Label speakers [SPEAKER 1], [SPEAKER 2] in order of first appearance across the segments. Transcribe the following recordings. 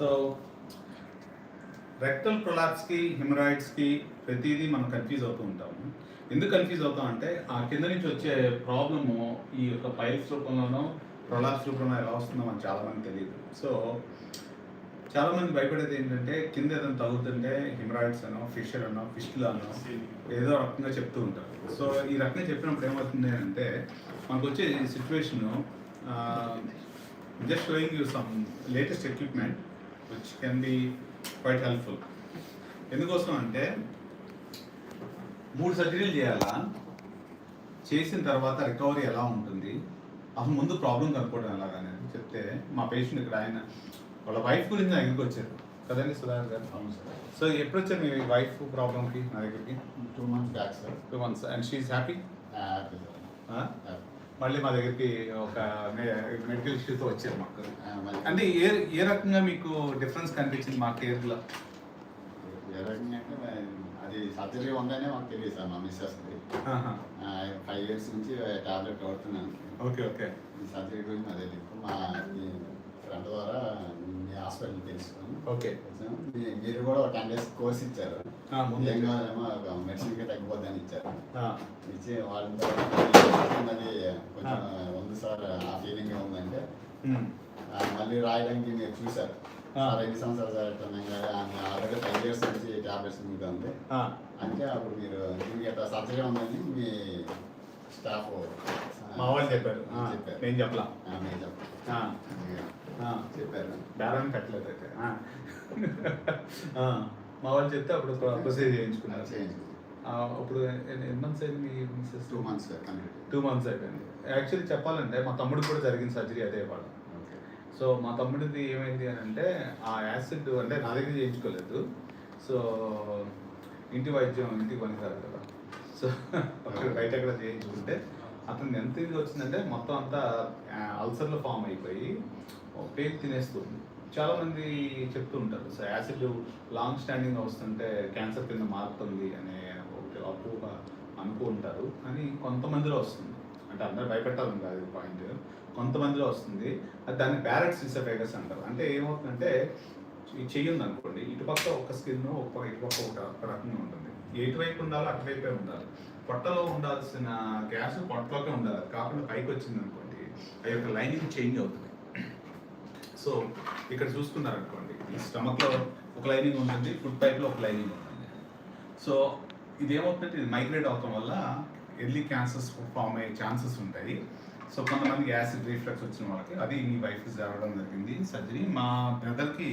[SPEAKER 1] So rectal ప్రొలాప్స్కి హిమరాయిడ్స్కి ప్రతిదీ మనం కన్ఫ్యూజ్ అవుతూ ఉంటాము. ఎందుకు కన్ఫ్యూజ్ అవుతాం అంటే ఆ కింద నుంచి వచ్చే ప్రాబ్లము ఈ యొక్క పైల్స్ రూపంలోనో ప్రొలాప్స్ రూపంలో ఎలా వస్తుందో మనకు చాలా మంది తెలియదు సో చాలా మంది భయపడేది ఏంటంటే కింద ఏదైనా తగ్గుతుంటే హిమరాయిడ్స్ అనో ఫిషర్ అనో ఫిష్లు అనో ఏదో రకంగా చెప్తూ ఉంటారు. సో ఈ రకంగా చెప్పినప్పుడు ఏమవుతుంది అంటే మనకు వచ్చే situation just showing you some latest equipment which can be quite helpful ఎందుకోసం అంటే మూడు సర్జరీలు చేయాలా? చేసిన తర్వాత రికవరీ ఎలా ఉంటుంది? అసలు ముందు ప్రాబ్లం కనుక్కోవడం ఎలాగని చెప్తే మా పేషెంట్ ఇక్కడ ఆయన వాళ్ళ వైఫ్ గురించి నా దగ్గరికి వచ్చారు? కదండి సుధాకర్ గారు?
[SPEAKER 2] అవును సార్.
[SPEAKER 1] సో ఎప్పుడు వచ్చారు మీ వైఫ్ ప్రాబ్లంకి నా దగ్గరికి?
[SPEAKER 2] Two months back sir.
[SPEAKER 1] Two months. And she happy?
[SPEAKER 2] Happy sir. Happy.
[SPEAKER 1] మళ్ళీ మా దగ్గరికి ఒక మెడికల్ ఇష్యూతో వచ్చారు మాకు. అంటే ఏ ఏ రకంగా మీకు డిఫరెన్స్ కనిపించింది మా కేర్లో
[SPEAKER 2] ఏ రకంగా అంటే అది సర్జరీ ఉందనే మాకు తెలియదు సార్ మా మిస్సెస్కి ఫైవ్ ఇయర్స్ నుంచి టాబ్లెట్ వాడుతున్నాను.
[SPEAKER 1] Okay okay.
[SPEAKER 2] సర్జరీ గురించి తెలియదు మా ఫ్రెండ్ ద్వారా మీ హాస్పిటల్ తెలుసుకొని
[SPEAKER 1] ఓకే.
[SPEAKER 2] మీరు కూడా ఒక టెన్ డేస్ కోర్స్ ఇచ్చారు.
[SPEAKER 1] ముందు
[SPEAKER 2] ఏం కావాలేమో ఒక మెడిసిన్కి తగ్గిపోద్దని ఇచ్చారు. ఇచ్చి వాళ్ళ అది కొంచెం ఉంది సార్ ఆ ఫీలింగ్ ఉందంటే మళ్ళీ రాయడానికి మీరు చూసారు
[SPEAKER 1] ఆ.
[SPEAKER 2] సార్ ఎన్ని సంవత్సరాలు చదువుతున్నాం కదా ఆల్రెడీ ఫైవ్ ఇయర్స్ నుంచి టాబ్లెట్స్
[SPEAKER 1] ఆ,
[SPEAKER 2] అంటే అప్పుడు మీరు దీనికి సర్జరీ ఉందని మీ స్టాఫ్
[SPEAKER 1] మా వాళ్ళు చెప్పారు.
[SPEAKER 2] చెప్పారు
[SPEAKER 1] నేను చెప్పలా.
[SPEAKER 2] చెప్పండి
[SPEAKER 1] ఆ, ఆ,
[SPEAKER 2] చెప్పారు.
[SPEAKER 1] బేరాన్ని పెట్టలేదు అయితే. మా వాళ్ళు చెప్తే అప్పుడు ప్రొసీజ్ చేయించుకున్నారు. ఇప్పుడు ఎన్ని మంత్స్ అయింది మీ missus
[SPEAKER 2] two months
[SPEAKER 1] two months అయిపోయింది. యాక్చువల్లీ చెప్పాలంటే మా తమ్ముడికి కూడా జరిగిన సర్జరీ అదే
[SPEAKER 2] ఓకే
[SPEAKER 1] సో మా తమ్ముడిది ఏమైంది అని అంటే ఆ యాసిడ్ అంటే నా దగ్గర చేయించుకోలేదు. సో ఇంటి వైద్యం ఇంటికి పనికిరాదు కదా. సో బయట ఎక్కడ చేయించుకుంటే అతను ఎంత ఇది వచ్చిందంటే మొత్తం అంతా అల్సర్లో ఫామ్ అయిపోయి పేరు తినేస్తుంది. చాలా మంది చెప్తూ ఉంటారు సో యాసిడ్ లాంగ్ స్టాండింగ్ వస్తుంటే క్యాన్సర్ కింద మారుతుంది అనే ఒకటి అప్పుగా అనుకూ ఉంటారు. కానీ కొంతమందిలో వస్తుంది. అంటే అందరూ భయపెట్టాలని కాదు పాయింట్. కొంతమందిలో వస్తుంది. అది దాన్ని బ్యారెట్స్ ఇసఫేగస్ అంటారు. అంటే ఏమవుతుందంటే ఈ చెయ్యి ఉంది అనుకోండి ఇటుపక్క ఒక స్కిన్ ఒక ఇటుపక్క ఒక ఒక రకంగా ఉంటుంది. ఎటువైపు ఉండాలో అటువైపే ఉండాలి. పొట్టలో ఉండాల్సిన గ్యాస్ పొట్టలోకే ఉండాలి. కాకుండా పైకి వచ్చింది అనుకోండి ఆ యొక్క లైనింగ్ చేంజ్ అవుతుంది. సో ఇక్కడ చూసుకున్నారు అనుకోండి ఈ స్టమక్లో ఒక లైనింగ్ ఉంటుంది ఫుడ్ పైప్లో ఒక లైనింగ్ ఉంటుంది. సో ఇది ఏమవుతుందంటే ఇది మైగ్రేట్ అవటం వల్ల ఎర్లీ క్యాన్సర్స్ ఫామ్ అయ్యే ఛాన్సెస్ ఉంటాయి. సో కొంతమంది యాసిడ్ రిఫ్లెక్స్ వచ్చిన వాళ్ళకి అది మీ వైఫ్ జరగడం జరిగింది సర్జరీ. మా బ్రదర్కి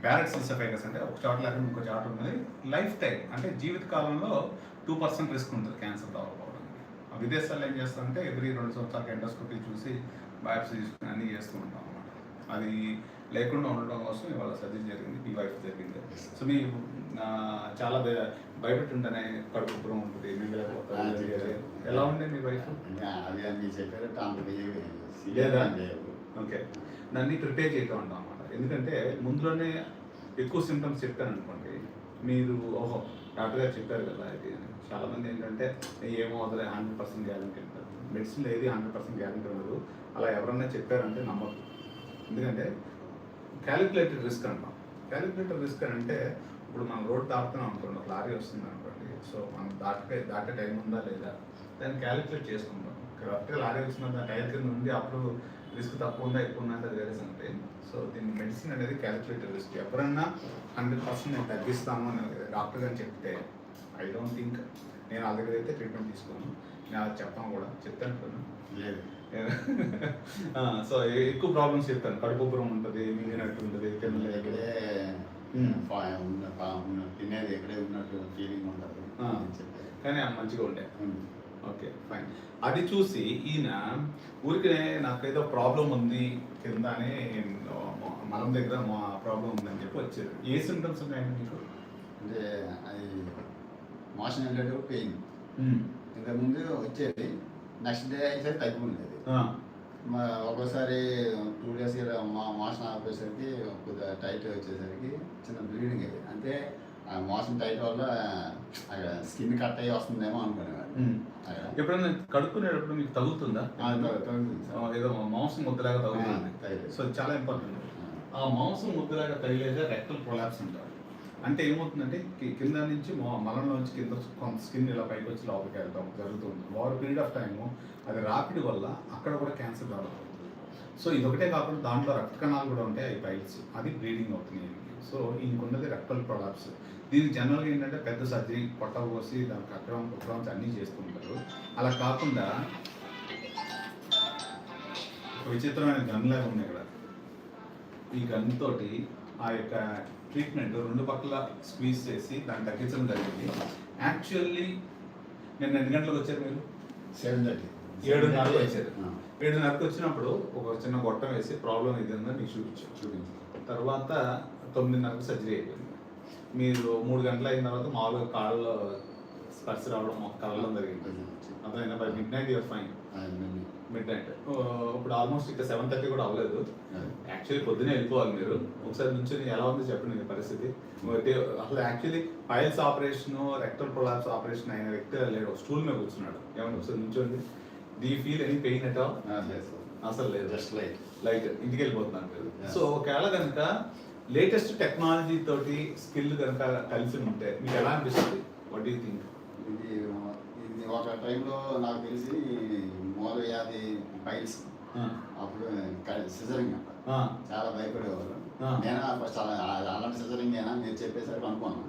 [SPEAKER 1] బ్యారెట్ సిల్సఫైగస్ అంటే ఒక చోట లేకుండా ఇంకో చోట ఉన్నది. లైఫ్ టైం అంటే జీవిత కాలంలో టూ పర్సెంట్ రిస్క్ ఉంటుంది క్యాన్సర్ రావడానికి ఆ విదేశాల్లో ఏం చేస్తారంటే ఎవ్రీ రెండు సంవత్సరాలకు ఎండోస్కోపీ చూసి బయాప్సీ తీసుకుని అన్నీ చేస్తూ ఉంటాం అన్నమాట. అది లేకుండా ఉండడం కోసం ఇవాళ సర్జరీ జరిగింది మీ వైఫ్ జరిగింది. సో మీ చాలా భయ- భయపెట్టుంటేనే కడుపు ఉబ్బరం ఉంటుంది. ఎలా ఉండే మీ వైఫ్?
[SPEAKER 2] అవి అన్ని చెప్పారు
[SPEAKER 1] లేదా? ఓకే. దాన్ని ప్రిపేర్ చేయటం అనమాట ఎందుకంటే ముందులోనే ఎక్కువ సిమ్టమ్స్ చెప్పాను అనుకోండి మీరు ఓహో డాక్టర్ గారు చెప్పారు కదా ఇది చాలామంది ఏంటంటే ఏమో అదే హండ్రెడ్ పర్సెంట్ గ్యారంటీ అంటారు. మెడిసిన్ ఏది హండ్రెడ్ పర్సెంట్ గ్యారంటీ ఉండదు. అలా ఎవరన్నా చెప్పారంటే నమ్మకం ఎందుకంటే క్యాలిక్యులేటెడ్ రిస్క్ అంటాం. క్యాలిక్యులేటెడ్ రిస్క్ అని అంటే ఇప్పుడు మనం రోడ్ దాటుతున్నాం అనుకోండి ఒక లారీ వస్తుంది అనుకోండి సో మనం దాటే దాటే టైం ఉందా లేదా? దాన్ని క్యాలిక్యులేట్ చేసుకుంటాం కరెక్ట్గా లారీ వచ్చిన టైర్ కింద ఉంది అప్పుడు రిస్క్ తక్కువ ఉందా ఎక్కువ ఉందా అంటే అది వేరే సంగతి సో దీని మెడిసిన్ అనేది క్యాలిక్యులేటెడ్ రిస్క్ ఎవరన్నా హండ్రెడ్ పర్సెంట్ నేను తగ్గిస్తాను అని డాక్టర్ గారు చెప్తే ఐ డోంట్ థింక్ నేను వాళ్ళ దగ్గర అయితే ట్రీట్మెంట్ తీసుకోను. నేను అది చెప్పాను కూడా. చెప్తాను
[SPEAKER 2] లేదు.
[SPEAKER 1] సో ఎక్కువ ప్రాబ్లమ్స్ చెప్తాను. కడుపు ఉబ్బరం ఉంటుంది మింగినట్టు ఉంటుంది
[SPEAKER 2] ఉన్న పా- ఉన్న- తినేది ఇక్కడే ఉన్నట్టు ఫీలింగ్ ఉంటుంది.
[SPEAKER 1] కానీ మంచిగా ఉండే.
[SPEAKER 2] ఉమ్.
[SPEAKER 1] ఓకే ఫైన్ అది చూసి ఈయన ఊరికే నాకు ఏదో ప్రాబ్లం ఉంది కింద మలం దగ్గర మా ప్రాబ్లం ఉందని చెప్పి వచ్చారు. ఏ సిమ్టమ్స్ ఉన్నాయండి మీకు?
[SPEAKER 2] అంటే అది మోషన్ వెళ్ళేటప్పుడు పెయిన్
[SPEAKER 1] ఉమ్.
[SPEAKER 2] ఇంతకుముందు వచ్చేది నెక్స్ట్ డే అయితే తగ్గి ఉండేది ఒక్కోసారి టూ డేస్ మా మోషన్ ఆపేసరికి కొద్దిగా టైట్ వచ్చేసరికి చిన్న బ్లీడింగ్ అయ్యేది. అంటే ఆ మోషన్ టైట్ వల్ల స్కిన్ కట్ అయ్యి వస్తుందేమో అనుకునేవాడు. అక్కడ.
[SPEAKER 1] ఎప్పుడైనా కడుక్కునేటప్పుడు మీకు తగులుతుందా. ఏదో మాంసం ముద్దలాగా తగులుతుంది. సో చాలా ఇంపార్టెంట్ ఆ మాంసం ముద్దలాగా తగిలేదే రెక్టల్ ప్రొలాప్స్ అంటారు అంటే ఏమవుతుందంటే కింద నుంచి మలంలోంచి కింద కొంత స్కిన్ ఇలా పైకి వచ్చి లోపలికి వెళ్తాం జరుగుతుంది ఓవర్ పీరియడ్ ఆఫ్ టైము అది రాపిడి వల్ల అక్కడ కూడా క్యాన్సర్ అవుతుంది సో ఇదొకటే కాకుండా దాంట్లో రక్త కణాలు కూడా ఉంటాయి అవి పైల్స్ అది బ్లీడింగ్ అవుతుంది ఈయనకి. సో ఇంకొన్నది రెక్టల్ ప్రొలాప్స్ దీనికి జనరల్గా ఏంటంటే పెద్ద సర్జరీ పొట్ట పోసి దానికి కట్టడం కుట్టడం అన్నీ చేస్తుంటారు అలా కాకుండా విచిత్రమైన గన్ లాగా ఉంది ఇక్కడ. ఈ గన్ తోటి ఆ యొక్క ట్రీట్మెంట్ రెండు పక్కల స్క్వీజ్ చేసి దాన్ని తగ్గించడం జరిగింది. యాక్చువల్లీ నేను ఎన్ని గంటలకు వచ్చారు మీరు?
[SPEAKER 2] సెవెన్ థర్టీ
[SPEAKER 1] ఏడున్నరకు వచ్చారు. ఏడున్నరకు వచ్చినప్పుడు ఒక చిన్న గొట్టం వేసి ప్రాబ్లం ఇది ఉందని మీకు చూపించాం
[SPEAKER 2] చూపించు.
[SPEAKER 1] తర్వాత తొమ్మిదిన్నరకు సర్జరీ అయిపోయింది. మీరు మూడు గంటలు అయిన తర్వాత మామూలుగా కాళ్ళలో స్పర్శ రావడం కళ్ళలో జరిగింది. అర్థమైనా by midnight you're fine. Midnight. ఇప్పుడు ఆల్మోస్ట్ ఇక్కడ సెవెన్ థర్టీ కూడా అవ్వలేదు. యాక్చువల్లీ పొద్దునే వెళ్ళిపోవాలి మీరు. ఒకసారి నుంచి ఎలా ఉంది చెప్పండి మీ పరిస్థితి? అసలు actually piles operation rectal prolapse operation అయిన వ్యక్తి లేడు. స్టూల్ మీద కూర్చున్నాడు. ఏమన్నా ఒకసారి నుంచోండి D feel any pain at all అసలు లేదు.
[SPEAKER 2] జస్ట్ లైట్
[SPEAKER 1] లైట్ ఇంటికి వెళ్ళిపోతున్నాను మీరు. సో ఒకవేళ కనుక లేటెస్ట్ టెక్నాలజీ తోటి స్కిల్ కనుక కలిసి ఉంటే మీకు ఎలా అనిపిస్తుంది? వాట్ యూ థింక్
[SPEAKER 2] ఇది ఇది ఒక టైంలో నాకు తెలిసి మూల వ్యాధి పైల్స్ అప్పుడు సిజరింగ్ చాలా భయపడేవారు. నేను? ఫస్ట్ అలా అలాంటి సిజరింగ్ అయినా మీరు చెప్పేసరికి అనుకున్నాను.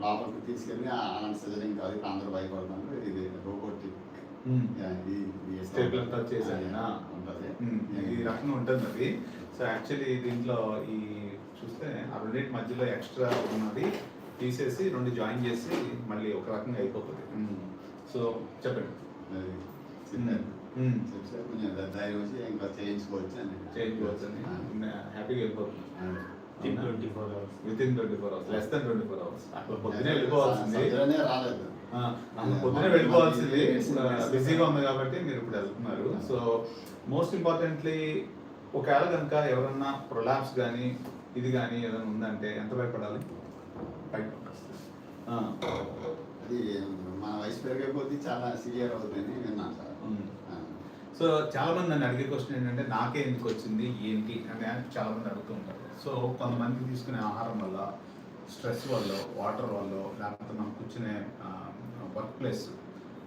[SPEAKER 2] లోపలికి తీసుకెళ్ళి "ఆ, అలాంటి సిజరింగ్ కాదు అందరూ భయపడుతున్నారు. ఇది రోబోటిక్.
[SPEAKER 1] చేశానేనా? ఈ రకంగా ఉంటుంది అది. సో యాక్చువల్లీ దీంట్లో ఈ చూస్తే ఆ రెండింటి మధ్యలో ఎక్స్ట్రా ఉన్నది తీసేసి రెండు జాయిన్ చేసి మళ్ళీ ఒక రకంగా అయిపోతుంది. సో చెప్పండి. హ్యాపీగా వెళ్ళిపోతుంది.
[SPEAKER 3] Within 24 hours.
[SPEAKER 1] Within twenty four hours less than twenty four hours అట్లా పొద్దునే వెళ్ళిపోవాల్సింది.
[SPEAKER 2] రాలేదు.
[SPEAKER 1] పొద్దునే వెళ్ళిపోవాల్సింది. బిజీగా ఉంది కాబట్టి మీరు ఇప్పుడు వెళ్తున్నారు. సో మోస్ట్ ఇంపార్టెంట్లీ ఒకవేళ కనుక ఎవరన్నా ప్రొలాప్స్ కానీ ఇది కానీ ఏదైనా ఉందంటే ఎంత భయపడాలి?
[SPEAKER 2] అది మన వయసు పెరిగే కొద్దీ చాలా సివియర్ అవుతుందని విన్నాను సార్.
[SPEAKER 1] సో చాలా మంది నన్ను అడిగే క్వశ్చన్ ఏంటంటే నాకే ఎందుకు వచ్చింది? ఏంటి? అని చాలా మంది అడుగుతూ ఉంటారు. సో కొంతమంది తీసుకునే ఆహారం వల్ల స్ట్రెస్ వల్ల వాటర్ వల్ల లేకపోతే మనం కూర్చునే వర్క్ ప్లేస్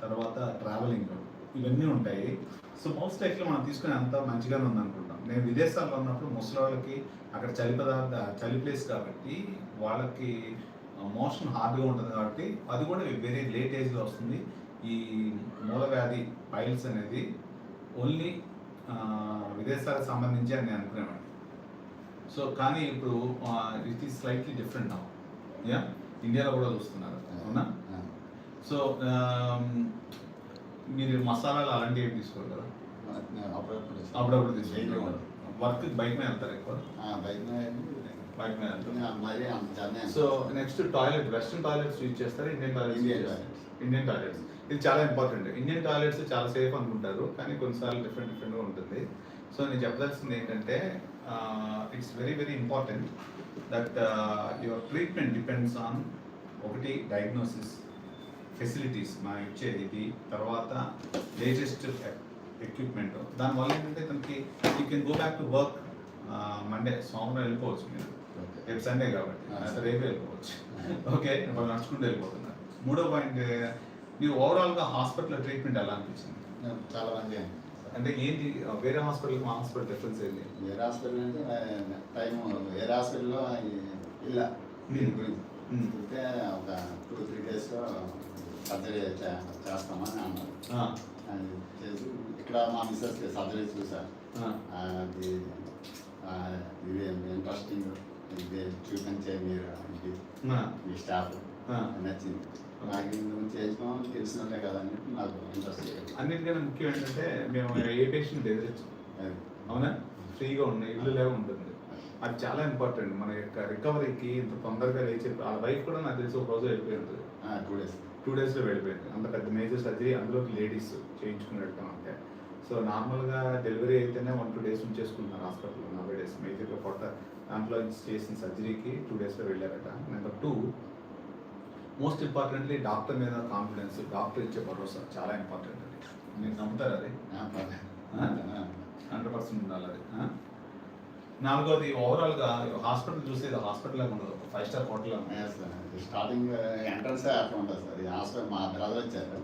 [SPEAKER 1] తర్వాత ట్రావెలింగ్ ఇవన్నీ ఉంటాయి. సో మోస్ట్ లైఫ్లో మనం తీసుకునే అంత మంచిగానే ఉందనుకుంటాం. నేను విదేశాల్లో ఉన్నప్పుడు ముసలి వాళ్ళకి అక్కడ చలి పదార్థ చలి ప్లేస్ కాబట్టి వాళ్ళకి మోషన్ హార్డ్గా ఉంటుంది కాబట్టి అది కూడా వెరీ లేట్ ఏజ్లో వస్తుంది. ఈ మూలవ్యాధి పైల్స్ అనేది ఓన్లీ విదేశాలకు సంబంధించి అని నేను అనుకునేవాడిని. సో కానీ ఇప్పుడు ఇట్ ఈస్ స్లైట్లీ డిఫరెంట్ నా. యా? ఇండియాలో కూడా చూస్తున్నారు. అవునా? సో మీరు మసాలాలు అలాంటివి ఏమి తీసుకోరు కదా?
[SPEAKER 2] అప్పుడప్పుడు
[SPEAKER 1] అప్పుడప్పుడు తీసుకుంటారు. వర్క్ బైక్ మీద వెళ్తారు ఎక్కువ?
[SPEAKER 2] బైక్ మీద
[SPEAKER 1] బైక్ మీద వెళ్తారు? So next toilet western toilets use చేస్తారు? Indian toilets. Indian toilets. ఇది చాలా ఇంపార్టెంట్. ఇండియన్ టాయిలెట్స్ చాలా సేఫ్ అనుకుంటారు కానీ కొన్నిసార్లు డిఫరెంట్ డిఫరెంట్గా ఉంటుంది. సో నేను చెప్పదలసింది ఏంటంటే it's very very important that your treatment depends on ఒకటి డయాగ్నోసిస్ ఫెసిలిటీస్ మా ఇచ్చే ఇది. తర్వాత లేటెస్ట్ ఎక్విప్మెంట్ దానివల్ల ఏంటంటే తనకి you can go back to work Monday సోమవారం వెళ్ళిపోవచ్చు మీరు. రేపు సండే కాబట్టి.
[SPEAKER 2] Ah.
[SPEAKER 1] రేపు వెళ్ళిపోవచ్చు. ఓకే వాళ్ళు నడుచుకుంటూ వెళ్ళిపోతున్నారు. మూడో పాయింట్ మీరు ఓవరాల్గా హాస్పిటల్ ట్రీట్మెంట్ ఎలా అనిపించింది?
[SPEAKER 2] చాలా మంది
[SPEAKER 1] అంటే ఏంటి వేరే హాస్పిటల్ మా హాస్పిటల్ డిఫరెన్స్ ఏంటి?
[SPEAKER 2] వేరే హాస్పిటల్ అంటే టైం వేరే హాస్పిటల్లో ఇలా దీని గురించి.
[SPEAKER 1] Hmm.
[SPEAKER 2] అయితే ఒక టూ త్రీ డేస్లో సర్జరీ చేస్తామని అన్నారు. చేసి ఇక్కడ మా మిస్సెస్ సర్జరీ చూసారు
[SPEAKER 1] ఆ,
[SPEAKER 2] అది ఇది ఇంట్రెస్టింగ్ ఇది చూపించే మీరు ఇది మీ స్టాఫ్. నచ్చింది. నాకు ఇంత ముందు చేసినాం తెలిసినట్లే కదా అని నాకు ఇంట్రెస్ట్
[SPEAKER 1] అన్నిటికన్నా ముఖ్యం ఏంటంటే మేము ఏ పేషెంట్ ఎదిరించు అవునా? ఫ్రీగా ఉన్నాయి ఇల్లు లేవు ఉంటుంది. అది చాలా ఇంపార్టెంట్ మన యొక్క రికవరీకి ఇంత తొందరగా లేచే ఆ వైఫ్ కూడా నాకు తెలిసి ఒక రోజు వెళ్ళిపోయి ఉంటుంది.
[SPEAKER 2] టూ డేస్
[SPEAKER 1] టూ డేస్లో వెళ్ళిపోయింది. అంత పెద్ద మేజర్ సర్జరీ అందులోకి లేడీస్ చేయించుకున్నట్టు అంటే సో నార్మల్గా డెలివరీ అయితేనే వన్ టూ డేస్ ఉంచేసుకుంటున్నారు హాస్పిటల్లో నలభై డేస్ మేజర్గా పొట్ట దాంట్లో చేసిన సర్జరీకి టూ డేస్లో వెళ్ళారట. Number two most importantly doctor మీద కాన్ఫిడెన్స్ డాక్టర్ ఇచ్చే భరోసా చాలా ఇంపార్టెంట్ అది. మీరు నమ్ముతారు అది? హండ్రెడ్ పర్సెంట్ ఉండాలి అది? నాలుగోది ఓవరాల్గా హాస్పిటల్ చూసేది హాస్పిటల్ లాగా ఉండదు. Five star hotel
[SPEAKER 2] starting entrance అట్లా ఉంటుంది సార్. ఈ హాస్పిటల్ మా బ్రదర్ వచ్చారు.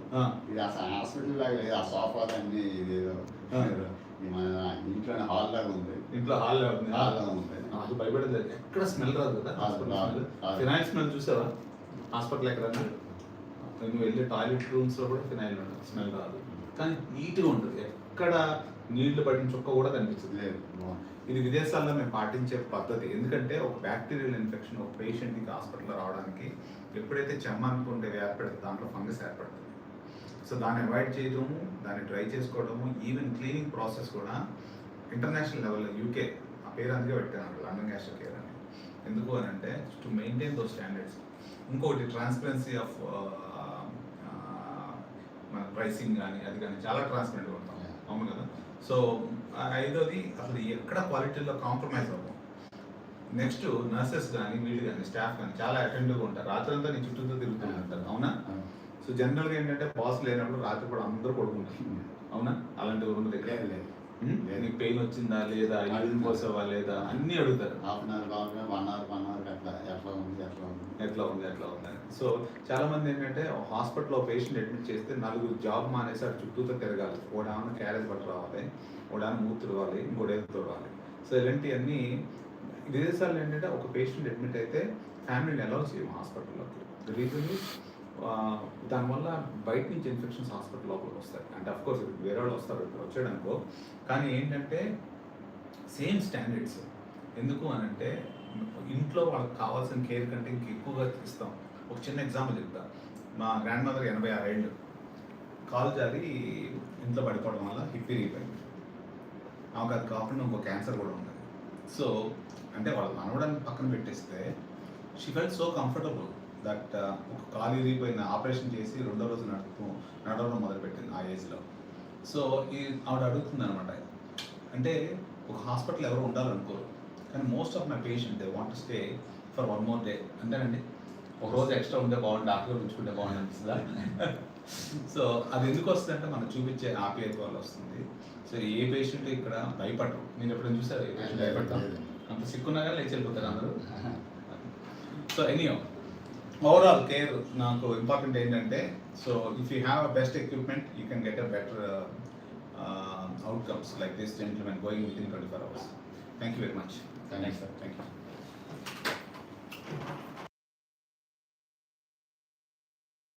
[SPEAKER 2] ఇది అసలు హాస్పిటల్ లాగా లేదు. ఆ సోఫాలు అన్ని ఇది ఏదో
[SPEAKER 1] ఆ.
[SPEAKER 2] ఇది మన ఇంట్లోనే హాల్ లాగా ఉంది.
[SPEAKER 1] ఇంట్లో హాల్ ఉంది.
[SPEAKER 2] హాల్ లాగా ఉంది.
[SPEAKER 1] నాకు భయపడేది ఎక్కడ స్మెల్ రాదు కదా హాస్పిటల్. ఫినాయిల్ స్మెల్ చూసావా? హాస్పిటల్ ఎక్కడన్నా నువ్వు వెళ్ళే టాయిలెట్ రూమ్స్లో కూడా ఫినాయిల్ ఉండదు. స్మెల్ రాదు. కానీ నీట్గా ఉంటుంది. ఎక్కడ నీళ్ళు పడిన చుక్క కూడా కనిపించదు
[SPEAKER 2] లేదు.
[SPEAKER 1] ఇది విదేశాల్లో మేము పాటించే పద్ధతి. ఎందుకంటే ఒక బ్యాక్టీరియల్ ఇన్ఫెక్షన్ ఒక పేషెంట్కి హాస్పిటల్లో రావడానికి ఎప్పుడైతే చెమ్మ అనుకుంటే ఏర్పడుతుంది దాంట్లో ఫంగస్ ఏర్పడుతుంది. సో దాన్ని అవాయిడ్ చేయడము దాన్ని ట్రై చేసుకోవడము ఈవెన్ క్లీనింగ్ ప్రాసెస్ కూడా ఇంటర్నేషనల్ లెవెల్లో యూకే ఆ పేరు అందుకే పెట్టాను లండన్ క్యాస్టర్ కేర్ అని. ఎందుకు అని అంటే టు మెయింటైన్ దో స్టాండర్డ్స్ ఇంకొకటి ట్రాన్స్పరెన్సీ ఆఫ్ uh, uh, మన ప్రైసింగ్ కానీ అది కానీ చాలా ట్రాన్స్పరెంట్గా ఉంటాం. అవును కదా? సో ఐదోది అసలు ఎక్కడ క్వాలిటీలో కాంప్రమైజ్ అవ్వం నెక్స్ట్ నర్సెస్ కానీ వీళ్ళు కానీ స్టాఫ్ కానీ చాలా అటెంటివ్గా ఉంటారు. రాత్రంతా నీ చుట్టూతో తిరుగుతూ ఉంటారు. అవునా? సో జనరల్గా ఏంటంటే బాస్ లేనప్పుడు రాత్రి కూడా అందరూ పడుకుంటారు. అవునా? అలాంటివి ఉండదు ఇక్కడ
[SPEAKER 2] లేదు?
[SPEAKER 1] నీకు పెయిన్ వచ్చిందా లేదా యూరిన్ పోసావా లేదా అన్నీ అడుగుతారు.
[SPEAKER 2] హాఫ్ అన్ అవర్ కావాలి వన్ అవర్ వన్ అవర్ అట్లా ఎట్లా ఉంది ఎట్లా ఉంది?
[SPEAKER 1] ఎట్లా ఉంది ఎట్లా ఉంది అని. సో చాలా మంది ఏంటంటే హాస్పిటల్లో పేషెంట్ అడ్మిట్ చేస్తే నలుగురు జాబ్ మానేసి అటు చుట్టూతో తిరగాలి. ఓడామని క్యారేజ్ పట్టు రావాలి ఓడామని మూతి తుడవాలి ఇంకోటి ఏదో తుడవాలి. సో ఇలాంటివన్నీ విదేశాల్లో ఏంటంటే ఒక పేషెంట్ అడ్మిట్ అయితే ఫ్యామిలీని అలౌ చేయము హాస్పిటల్లోకి. రీజన్ దానివల్ల బయట నుంచి ఇన్ఫెక్షన్స్ హాస్పిటల్ లోపలికి వస్తాయి. అంటే అఫ్ కోర్స్ వేరే వాళ్ళు వస్తారు ఇక్కడ వచ్చాడనుకో కానీ ఏంటంటే సేమ్ స్టాండర్డ్స్ ఎందుకు అని అంటే ఇంట్లో వాళ్ళకి కావాల్సిన కేర్ కంటే ఇంక ఎక్కువగా ఇస్తాం. ఒక చిన్న ఎగ్జాంపుల్ చెప్తా. మా గ్రాండ్ మదర్ ఎనభై ఆరేళ్ళు కాలు జారి ఇంట్లో పడిపోవడం వల్ల హిప్పీ రీపోయింది ఆమెకు అది కాకుండా ఇంకో క్యాన్సర్ కూడా ఉంది సో అంటే వాళ్ళు మనవడాన్ని పక్కన పెట్టేస్తే she felt so comfortable that ఒక కాలు విరిగిపోయిన ఆపరేషన్ చేసి రెండో రోజు నడుపు నడవడం మొదలుపెట్టింది ఆ ఏజ్లో. సో ఈ ఆవిడ అడుగుతుంది అనమాట అంటే ఒక హాస్పిటల్ ఎవరు ఉండాలనుకోరు కానీ most of my patient they want stay for one more day. అంతేనండి. ఒక రోజు ఎక్స్ట్రా ఉంటే బాగుంది డాక్టర్ ఉంచుకుంటే బాగుంది అనిపిస్తుందా? సో అది ఎందుకు వస్తుంది అంటే మనం చూపించే ఆప్యాయత వల్ల వస్తుంది. సో ఏ పేషెంట్ ఇక్కడ భయపడరు. నేను ఎప్పుడైనా చూసారు ఏ పేషెంట్ భయపడతాం అంత సిక్కున్నా కానీ లేచి వెళ్ళిపోతారు అందరూ? సో ఎనీ ఓవరాల్ కేర్ నాకు ఇంపార్టెంట్ ఏంటంటే so if you have a best equipment you can get a better outcomes like this gentlemen going within twenty four hours thank you very much
[SPEAKER 2] Thank you, sir.
[SPEAKER 1] Thank you